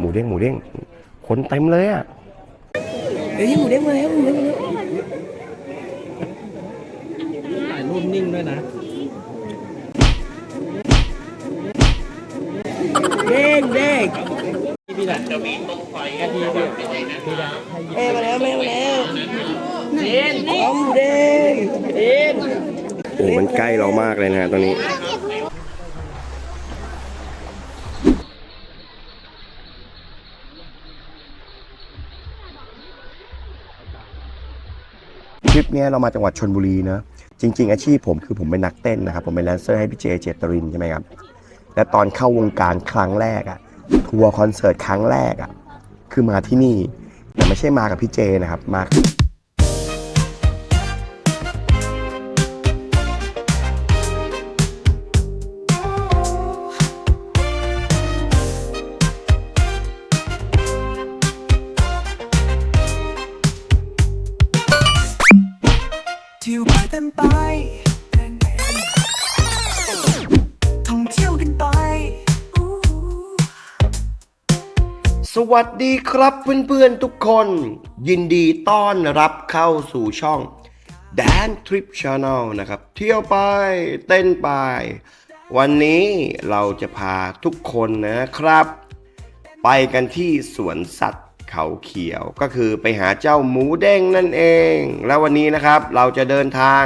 หมูเด้งหมูเด้งคนเต็มเลยอะเฮ้ยหมูเด้งมาแล้วหมูเด้งมาแล้วถ่ายรูปนิ่งด้วยนะเด้งเด้งพี่ดันจะมีตรงไฟกะทิพี่พี่ดันแม่มาแล้วแม่มาแล้วเด้งเอาหมูเด้งเด้งโอ้มันใกล้เรามากเลยนะฮะตอนนี้ คลิปเนี้ยเรามาจังหวัดชนบุรีเนะจริง ๆ อาชีพผมคือผมเป็นนักเต้นนะครับ ผมเป็นแดนเซอร์ให้พี่เจเจตรินใช่ไหมครับ และตอนเข้าวงการครั้งแรกอะทัวร์คอนเสิร์ตครั้งแรกอะคือมาที่นี่แต่ไม่ใช่มากับพี่เจนะครับมา วัสดีครับเพื่อนๆทุกคน ยินดีต้อนรับเข้าสู่ช่อง Dan Trip Channel นะครับ เที่ยวไปเต้นไป วันนี้เราจะพาทุกคนนะครับ ไปกันที่สวนสัตว์เขาเขียวก็คือไปหาเจ้าหมูเด้งนั่นเอง แล้ววันนี้นะครับเราจะเดินทาง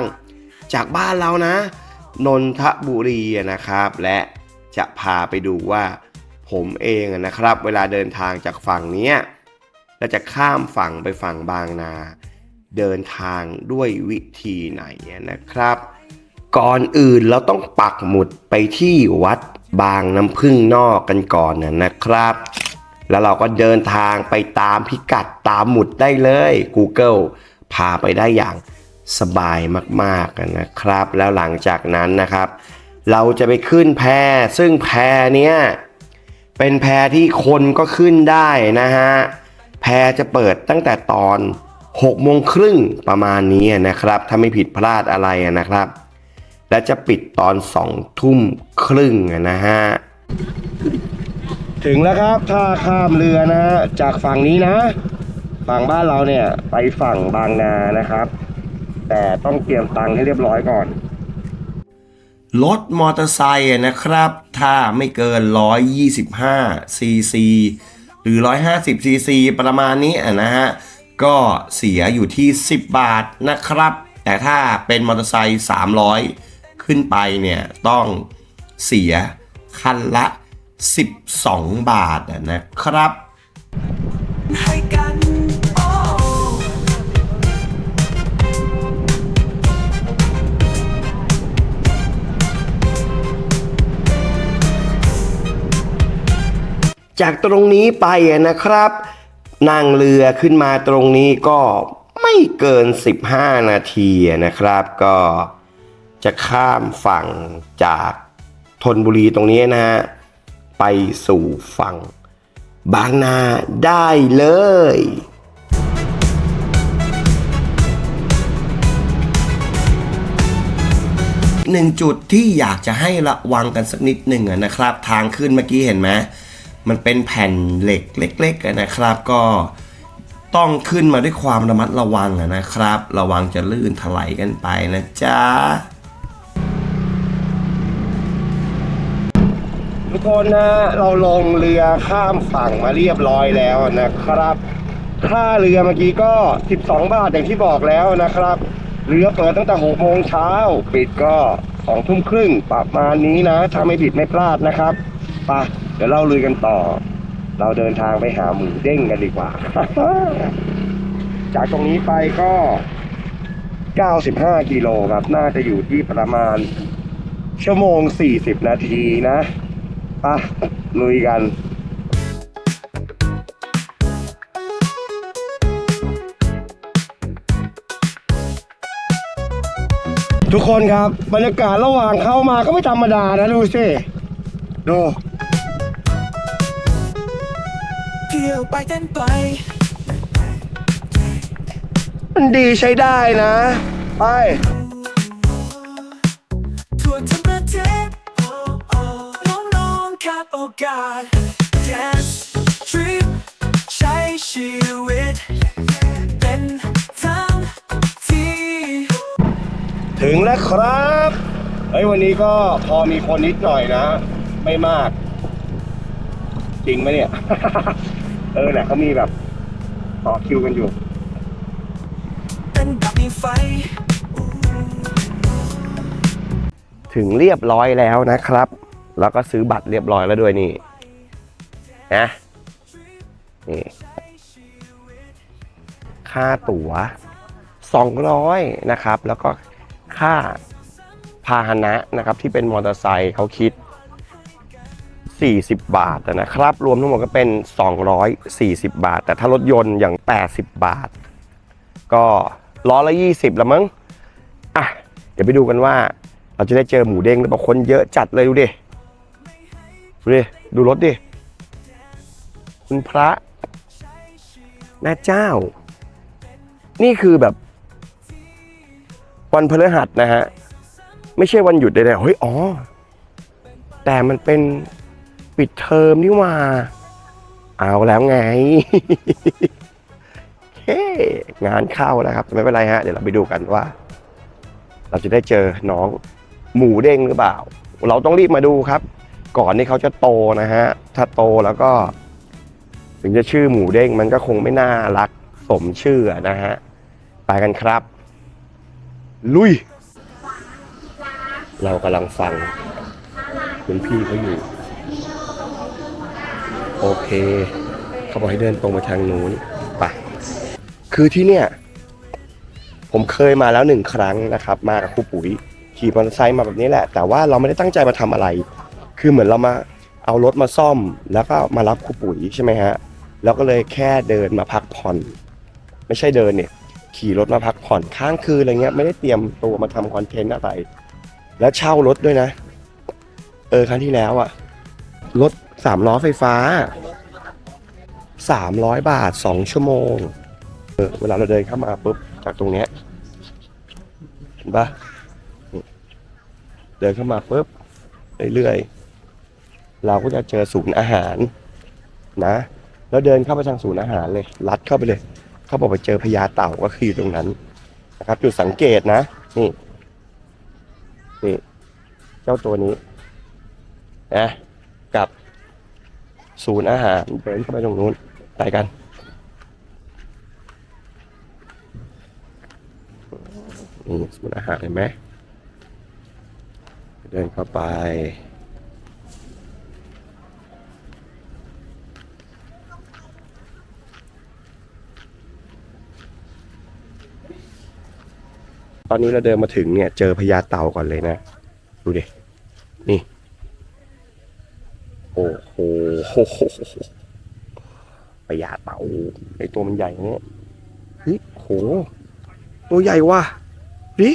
จากบ้านเรานะ นนทบุรีนะครับ และจะพาไปดูว่า ผมเองนะครับ เวลาเดินทางจากฝั่งนี้ยแล้วจะข้ามฝั่งไปฝั่งบางนา เดินทางด้วยวิธีไหนนะครับ ก่อนอื่นเราต้องปักหมุดไปที่วัดบางน้ำพึ่งนอกกันก่อนนะนะครับ แล้วเราก็เดินทางไปตามพิกัดตามหมุดได้เลย Google พาไปได้อย่างสบายมากๆนะครับ แล้วหลังจากนั้นนะครับ เราจะไปขึ้นแพซึ่งแพเนี้ย เป็นแพที่คนก็ขึ้นได้นะฮะ แพจะเปิดตั้งแต่ตอน6โมงครึ่งประมาณนี้นะครับ ถ้าไม่ผิดพลาดอะไรนะครับ และจะปิดตอน2ทุ่มครึ่งนะฮะ ถึงแล้วครับท่าข้ามเรือนะฮะ จากฝั่งนี้นะ ฝั่งบ้านเราเนี่ยไปฝั่งบางนานะครับ แต่ต้องเตรียมตังค์ให้เรียบร้อยก่อน รถมอเตอร์ไซค์อะนะครับ ถ้าไม่เกิน 125ซีซีหรือ 150ซีซีประมาณนี้นะฮะ ก็เสียอยู่ที่ 10 บาทนะครับ แต่ถ้าเป็นมอเตอร์ไซค์300 ขึ้นไปเนี่ย ต้องเสียคันละ 12 บาทนะครับ จากตรงนี้ไปนะครับ นั่งเรือขึ้นมาตรงนี้ก็ไม่เกิน 15 นาทีนะครับ ก็จะข้ามฝั่งจากธนบุรีตรงนี้นะฮะไปสู่ฝั่งบางนาได้เลยหนึ่งจุดที่อยากจะให้ระวังกันสักนิดหนึ่งนะครับ ทางขึ้นเมื่อกี้เห็นไหม มันเป็นแผ่นเหล็กเล็กๆนะครับ ก็ต้องขึ้นมาด้วยความระมัดระวังอะนะครับ ระวังจะลื่นถลายกันไปนะจ๊ะทุกคนนะเราลงเรือข้ามฝั่งมาเรียบร้อยแล้วนะครับ ค่าเรือเมื่อกี้ก็ 12 บาทอย่างที่บอกแล้วนะครับ เรือเปิดตั้งแต่6โมงเช้าปิดก็2ทุ่มครึ่งประมาณนี้นะ ถ้าไม่ผิดไม่พลาดนะครับไป เดี๋ยวเราลุยกันต่อ เราเดินทางไปหาหมูเด้งกันดีกว่า จากตรงนี้ไปก็ 95 กิโลครับ น่าจะอยู่ที่ประมาณ ชั่วโมง 40 นาทีนะไปะลุยกันทุกคนครับ บรรยากาศระหว่างเข้ามาก็ไม่ธรรมดานะ ดูสิ ดูียวไปเต้นไป มันดีใช้ได้นะ ไป ทั่ทั้เทศโอ้อ้น้องๆครัโอกาส Dance Trip ใช้ชีวิต เป็นทางทีถึงแล้วครับเฮ้ยวันนี้ก็พอมีคนนิดหน่อยนะ ไม่มาก จริงไหมเนี่ย เออแหละเขามีแบบต่อคิวกันอยู่ ถึงเรียบร้อยแล้วนะครับ แล้วก็ซื้อบัตรเรียบร้อยแล้วด้วยนี่นะนี่ค่าตั๋ว 200 นะครับ แล้วก็ค่าพาหนะนะครับที่เป็นมอเตอร์ไซค์เขาคิด 40 บาทนะครับ รวมทั้งหมดก็เป็น 240 บาท แต่ถ้ารถยนต์อย่าง 80 บาท ก็ล้อละ 20ละมั้งอะเดี๋ยวไปดูกันว่า เราจะได้เจอหมูเด้งหรือเปล่าคนเยอะจัดเลยดูดิดูดิดูรถดิคุณพระแม่เจ้า นี่คือแบบ วันพฤหัสนะฮะ ไม่ใช่วันหยุดใดๆเฮ้ยอ๋อแต่มันเป็น ปิดเทอมนี่ว่า เอาแล้วไงเฮ้งานเข้าแล้วครับไม่เป็นไรฮะ เดี๋ยวเราไปดูกันว่า เราจะได้เจอน้องหมูเด้งหรือเปล่า เราต้องรีบมาดูครับ ก่อนที่เขาจะโตนะฮะ ถ้าโตแล้วก็ ถึงจะชื่อหมูเด้งมันก็คงไม่น่ารักสมชื่อนะฮะ ไปกันครับ ลุย เรากำลังฟังคุณพี่เขาอยู่ โอเค เขาบอกให้เดินตรงไปทางนู้นไปคือที่เนี่ย ผมเคยมาแล้วหนึ่งครั้งนะครับ มากับครูปุ๋ยขี่มอเตอร์ไซค์มาแบบนี้แหละ แต่ว่าเราไม่ได้ตั้งใจมาทำอะไร คือเหมือนเรามาเอารถมาซ่อม แล้วก็มารับครูปุ๋ยใช่ไหมฮะแล้วก็เลยแค่เดินมาพักผ่อน ไม่ใช่เดินเนี่ย ขี่รถมาพักผ่อนค้างคืนอะไรเงี้ย ไม่ได้เตรียมตัวมาทำคอนเทนต์อะไร แล้วเช่ารถด้วยนะ เออครั้งที่แล้วอะรถ สามล้อไฟฟ้าสามร้อยบาทสองชั่วโมงเออเวลาเราเดินเข้ามาปุ๊บจากตรงเนี้ยเห็นปะเดินเข้ามาปุ๊บเรื่อยๆเราก็จะเจอศูนย์อาหารนะ แล้วเดินเข้าไปทางศูนย์อาหารเลยลัดเข้าไปเลย เขาบอกไปเจอพญาเต่าก็คืออยู่ตรงนั้นนะครับ จุดสังเกตนะ นี่นี่เจ้าตัวนี้นะกับ ศูนย์อาหารเดินเข้าไปตรงนู้นไปกันนี่ศูนย์อาหารเห็นไหมเดินเข้าไปตอนนี้เราเดินมาถึงเนี่ยเจอพญาเต่าก่อนเลยนะ ดูดิ นี่ โอ้โห พญาเต่าไอตัวมันใหญ่เนี่ยเฮ้ยโห ตัวใหญ่ว่ะดิ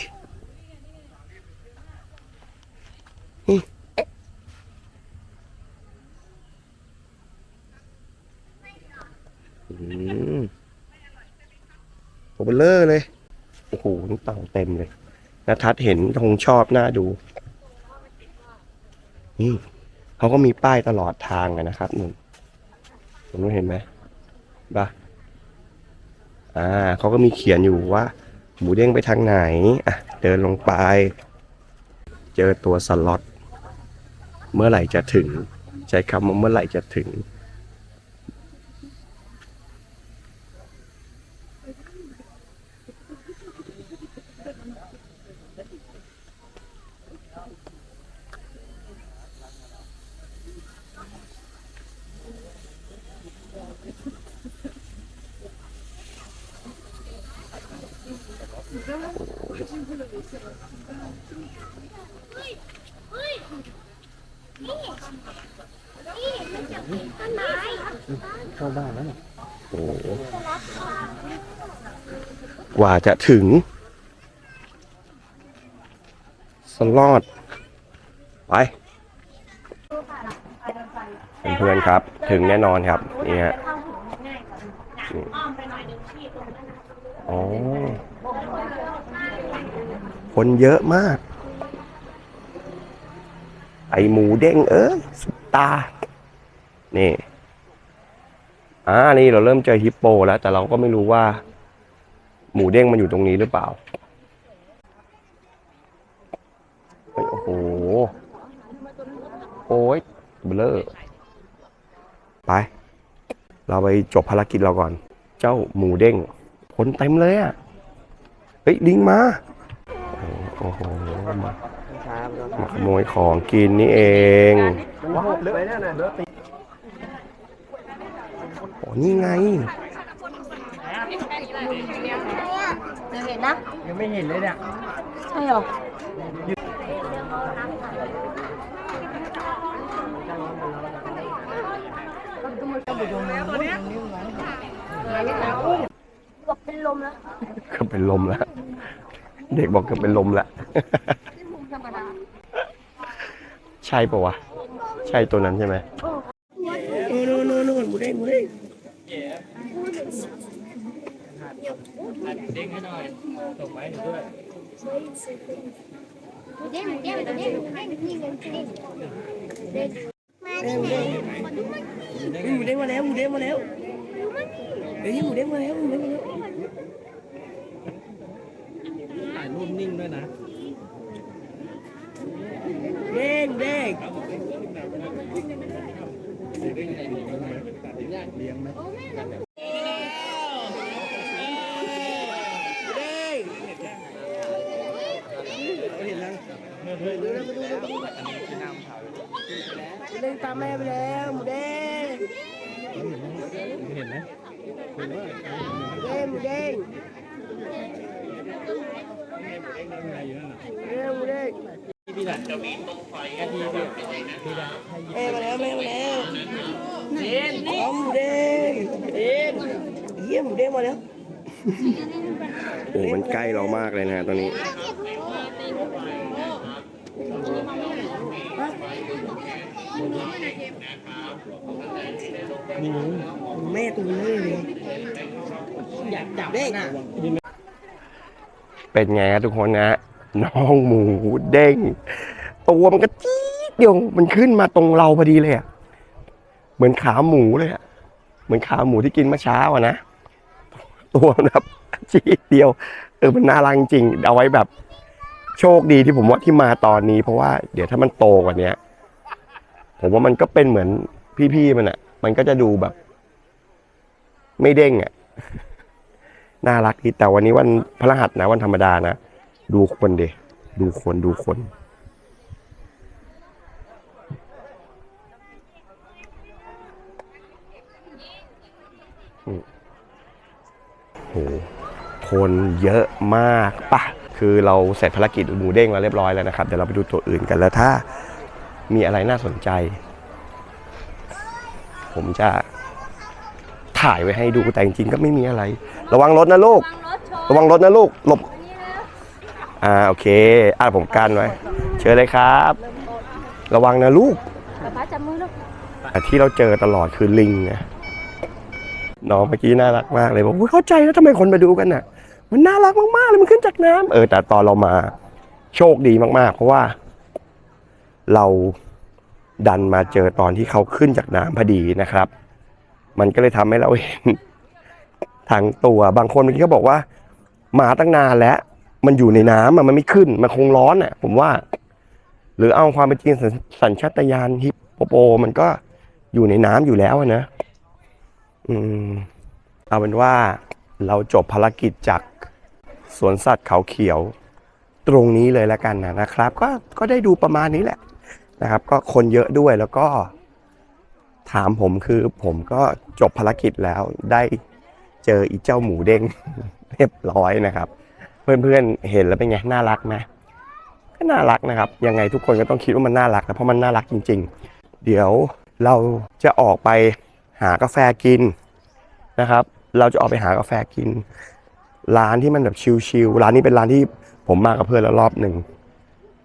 อืมตัวเบลเลอร์เลย โอ้โห นี่เต่าเต็มเลยนาทัศน์เห็นคงชอบหน้าดู นี่ เขาก็มีป้ายตลอดทางนะครับนุ่นตรงนู้นเห็นไหมบ้าอ่าเขาก็มีเขียนอยู่ว่า หมูเด้งไปทางไหนอะเดินลงไป เจอตัวสล็อตเมื่อไหร่จะถึง ใช้คำว่าเมื่อไหร่จะถึง โอ้โหกว่าจะถึง สลอด ไปเพื่อนๆครับ ถึงแน่นอนครับนี่ฮะนี่อ๋อ นเยอะมาก ไอหมูเด้งเอ้ยสุดตา นี่อ่านี่เราเริ่มเจอฮิปโปแล้ว แต่เราก็ไม่รู้ว่า หมูเด้งมันอยู่ตรงนี้หรือเปล่าโอ้โห โอ้ยเบลอไป เราไปจบภารกิจเราก่อน เจ้าหมูเด้ง คนเต็มเลยอะ่ะ เฮ้ย ลิงมา โอ้โหมามาขโมยของกินนี่เองว้าวเลอะเนี่ยนะเลอะติโอ้นี่ไงเห็นนะ ยังไม่เห็นเลยเนี่ย ใช่หรอบอกเป็นลมแล้วเกือบเป็นลมแล้ว เด็กบอกเกือบเป็นลมแล้วธรรมดาใช่ปะวะ ใช่ตัวนั้นใช่ไหมโน่นโน่นโน่นหมูเด้งหมูเด้งเด้งให้หน่อยส่งไม้หนูด้วยเด้งเด้งเด้งเด้งนี่เงินเด้งเด้งมาดิแม่มาดูมันหมูเด้งมาแล้วหมูเด้งมาแล้วเฮ้ยหมูเด้งมาแล้วหมูเด้งมาแล้วถ่ายรูปนิ่งด้วยนะเด้งเด้ง เด้งตามแม่ไปแล้วหมูเด้ง เห็นไหม เด้งหมูเด้งเด้งหมูเด้ง พี่ดันจะมีตรงไฟกะทิพี่พี่ดัน แม่มาแล้วแม่มาแล้วเด้งนี่หมูเด้งเด้งเยี่ยหมูเด้งมาแล้วโอ้มันใกล้เรามากเลยนะตอนนี้แม่ตัวเล่เลยอยากจับเด้งเป็นไงครับทุกคนนะน้องหมูเด้ง ตัวมันก็จี๊ดเดียวมันขึ้นมาตรงเราพอดีเลยอะเหมือนขาหมูเลยอะเหมือนขาหมูที่กินเมื่อเช้าอะนะตัวนแบบจี๊ดเดียว เออมันน่ารักจริงเอาไว้แบบโชคดีที่ผมว่าที่มาตอนนี้ เพราะว่าเดี๋ยวถ้ามันโตกว่าเนี้ยผมว่ามันก็เป็นเหมือนพี่ๆมันอะมันก็จะดูแบบ ไม่เด้งอะน่ารักดีแต่วันนี้วันพฤหัสนะวันธรรมดานะ ดูคนเดดูคนดูคน โหคนเยอะมากปะคือเราเสร็จภารกิจหมูเด้งแล้วเรียบร้อยแล้วนะครับ เดี๋ยวเราไปดูตัวอื่นกันแล้วถ้ามีอะไรน่าสนใจ ผมจะถ่ายไว้ให้ดูแต่จริงๆก็ไม่มีอะไร ระวังรถนะลูก ระวังรถนะลูกหลบอ่าโอเคอ่าผมกันไว้ เชิญเลยครับ ระวังนะลูกป้าจับมือลูกแต่ที่เราเจอตลอดคือลิงนะ น้องเมื่อกี้น่ารักมากเลยบอกเข้าใจแล้วทำไมคนมาดูกันน่ะ มันน่ารักมากๆเลยมันขึ้นจากน้ำเออแต่ตอนเรามาโชคดีมากๆ เพราะว่า เราดันมาเจอตอนที่เขาขึ้นจากน้ำพอดีนะครับ มันก็เลยทำให้เราเห็นทั้งตัวบางคนเมื่อกี้เขาบอกว่ามาตั้งนานแล้ว มันอยู่ในน้ำอะมันไม่ขึ้น มันคงร้อนอะ ผมว่า หรือเอาความเป็นจริงสัญชาตญาณฮิปโปโปมันก็อยู่ในน้ำอยู่แล้วนะ อืมเอาเป็นว่าเราจบภารกิจจากสวนสัตว์เขาเขียว ตรงนี้เลยแล้วกันนะนะครับ ก็ก็ได้ดูประมาณนี้แหละนะครับ ก็คนเยอะด้วยแล้วก็ ถามผมคือผมก็จบภารกิจแล้วได้เจออีเจ้าหมูเด้งเรียบร้อยนะครับ เพื่อนๆเห็นแล้วเป็นไงน่ารักไหมก็น่ารักนะครับ ยังไงทุกคนก็ต้องคิดว่ามันน่ารักนะเพราะมันน่ารักจริง ๆ เดี๋ยวเราจะออกไป หากาแฟกินนะครับ เราจะออกไปหากาแฟกิน ร้านที่มันแบบชิลๆร้านนี้เป็นร้านที่ผมมากับเพื่อนแล้วรอบหนึ่ง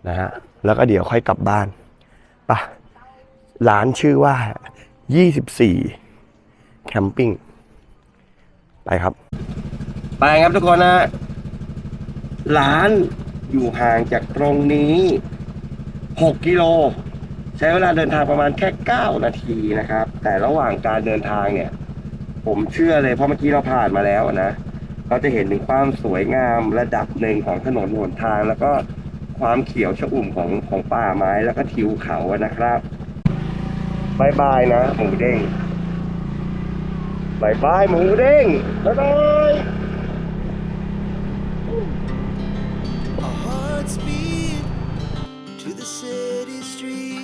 นะฮะแล้วก็เดี๋ยวค่อยกลับบ้านไปะร้านชื่อว่า 24 แคมปิ้งไปครับ ไปครับทุกคนนะร้านอยู่ห่างจากตรงนี้ 6 กิโล ใช้เวลาเดินทางประมาณแค่ 9 นาทีนะครับ แต่ระหว่างการเดินทางเนี่ย ผมเชื่อเลยเพราะเมื่อกี้เราผ่านมาแล้วนะเราจะเห็นถึงความสวยงามระดับหนึ่งของถนนหนทาง แล้วก็ความเขียวชอุ่มของของป่าไม้แล้วก็ทิวเขาอะนะครับบายบายนะหมูเด้งบายบายหมูเด้งบายบาย Our hearts beat to the city street.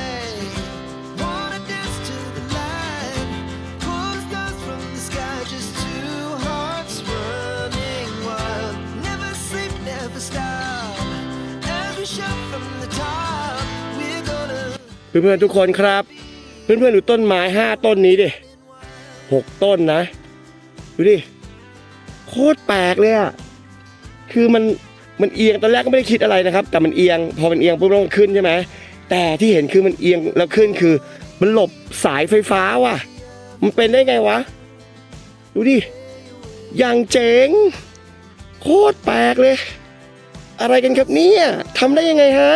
เพื่อนๆทุกคนครับ เพื่อนๆดูต้นไม้ห้าต้นนี้ดิหกต้นนะ ดูดิ โคตรแปลกเลยอะคือมันมันเอียงตอนแรกก็ไม่ได้คิดอะไรนะครับ แต่มันเอียงพอมันเอียงปุ๊บแล้วมันขึ้นใช่ไหมแต่ที่เห็นคือมันเอียงแล้วขึ้นคือ มันหลบสายไฟฟ้าว่ะ มันเป็นได้ไงวะ ดูดิอย่างเจ๋ง โคตรแปลกเลย อะไรกันครับเนี่ยทำได้ยังไงฮะ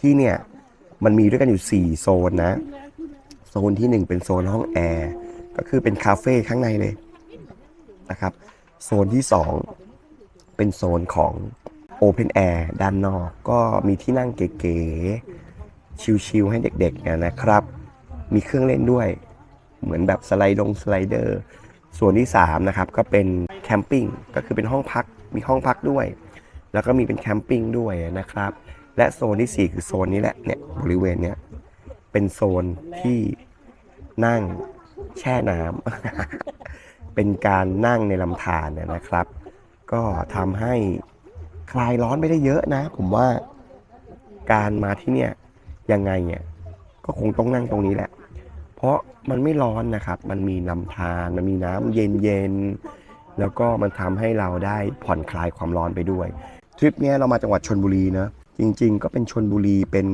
ที่เนี่ยมันมีด้วยกันอยู่ 4 โซนนะ โซนที่ 1 เป็นโซนห้องแอร์ ก็คือเป็นคาเฟ่ข้างในเลยนะครับ โซนที่ 2 เป็นโซนของ Open Air ด้านนอกก็มีที่นั่งเก๋ๆ ชิลๆ ให้เด็กๆนนะครับ มีเครื่องเล่นด้วย เหมือนแบบสไลด์ลงสไลเดอร์ ส่วนที่ 3 นะครับ ก็เป็นแคมปิ้ง ก็คือเป็นห้องพัก มีห้องพักด้วย แล้วก็มีเป็นแคมปิ้งด้วยนะครับ และโซนที่ 4 คือโซนนี้แหละเนี่ยบริเวณเนี้ยเป็นโซนที่นั่งแช่น้ำ เป็นการนั่งในลำธารเนี่ยนะครับ ก็ทำให้คลายร้อนไปได้เยอะนะ ผมว่าการมาที่เนี่ยยังไงเนี่ยก็คงต้องนั่งตรงนี้แหละ เพราะมันไม่ร้อนนะครับ มันมีลำธารมันมีน้ำเย็นๆแล้วก็มันทำให้เราได้ผ่อนคลายความร้อนไปด้วยทริปนี้เรามาจังหวัดชนบุรีเนะ จริง ๆ ก็เป็นชนบุรีเป็น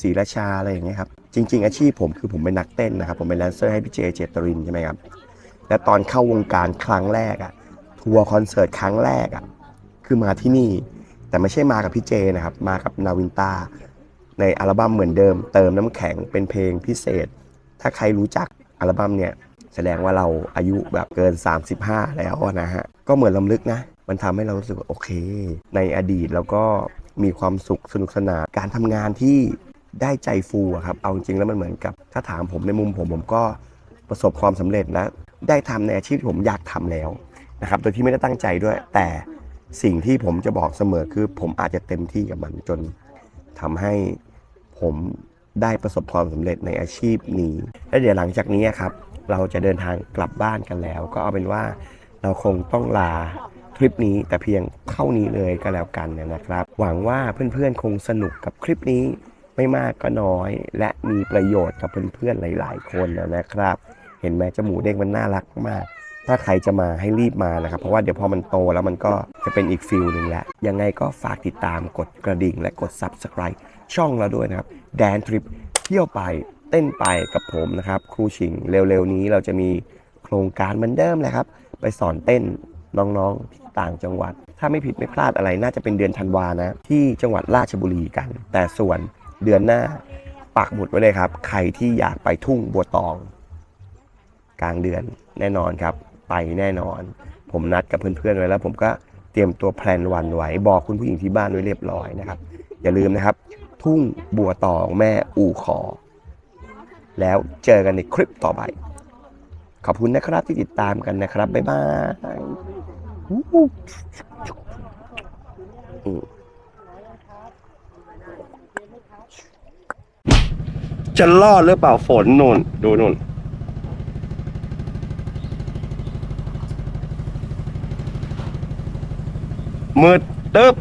ศรีราชาอะไรอย่างเงี้ยครับ จริง ๆ อาชีพผมคือผมเป็นนักเต้นนะครับ ผมเป็นแดนเซอร์ให้พี่เจเจตรินใช่ไหมครับ และตอนเข้าวงการครั้งแรกอะทัวร์คอนเสิร์ตครั้งแรกอะคือมาที่นี่ แต่ไม่ใช่มากับพี่เจนะครับ มากับนาวินตาในอัลบั้มเหมือนเดิม เติมน้ำแข็งเป็นเพลงพิเศษ ถ้าใครรู้จักอัลบั้มเนี่ยแสดงว่าเราอายุแบบเกิน 35 แล้วนะฮะ ก็เหมือนลำลึกนะ มันทำให้เรารู้สึกว่าโอเค ในอดีตแล้วก็ มีความสุขสนุกสนานการทำงานที่ได้ใจฟูอะครับเอาจริงแล้วมันเหมือนกับ ถ้าถามผมในมุมผมผมก็ประสบความสำเร็จและได้ทำในอาชีพที่ผมอยากทำแล้วนะครับโดยที่ไม่ได้ตั้งใจด้วย แต่สิ่งที่ผมจะบอกเสมอคือ ผมอาจจะเต็มที่กับมันจนทำให้ผมได้ประสบความสำเร็จในอาชีพนี้ และเดี๋ยวหลังจากนี้ครับ เราจะเดินทางกลับบ้านกันแล้ว ก็เอาเป็นว่าเราคงต้องลา ทริปนี้แต่เพียงเท่านี้เลยก็แล้วกันนะครับ หวังว่าเพื่อนๆคงสนุกกับคลิปนี้ไม่มากก็น้อย และมีประโยชน์กับเพื่อนๆหลาย ๆ คนนะครับ เห็นไหมจมูกเด้งมันน่ารักมากถ้าใครจะมาให้รีบมานะครับ เพราะว่าเดี๋ยวพอมันโตแล้วมันก็จะเป็นอีกฟิลหนึ่งแล้ว ยังไงก็ฝากติดตามกดกระดิ่ง และกด Subscribe ช่องเราด้วยนะครับ แดนทริปเที่ยวไปเต้นไปกับผมนะครับ ครูชิงเร็วๆนี้เราจะมีโครงการเหมือนเดิมเลยครับ ไปสอนเต้น น้องๆที่ต่างจังหวัด ถ้าไม่ผิดไม่พลาดอะไรน่าจะเป็นเดือนธันวานะ ที่จังหวัดราชบุรีกัน แต่ส่วนเดือนหน้าปักหมุดไว้เลยครับ ใครที่อยากไปทุ่งบัวตอง กลางเดือนแน่นอนครับ ไปแน่นอน ผมนัดกับเพื่อนๆไว้แล้ว ผมก็เตรียมตัวแพลนวันไว้บอกคุณผู้หญิงที่บ้านไว้เรียบร้อยนะครับ อย่าลืมนะครับ ทุ่งบัวตองแม่อู่ขอ แล้วเจอกันในคลิปต่อไป ขอบคุณนะครับที่ติดตามกันนะครับ บ๊ายบายจะรอดหรือเปล่าฝนนนดูนนมืดตึ๊บ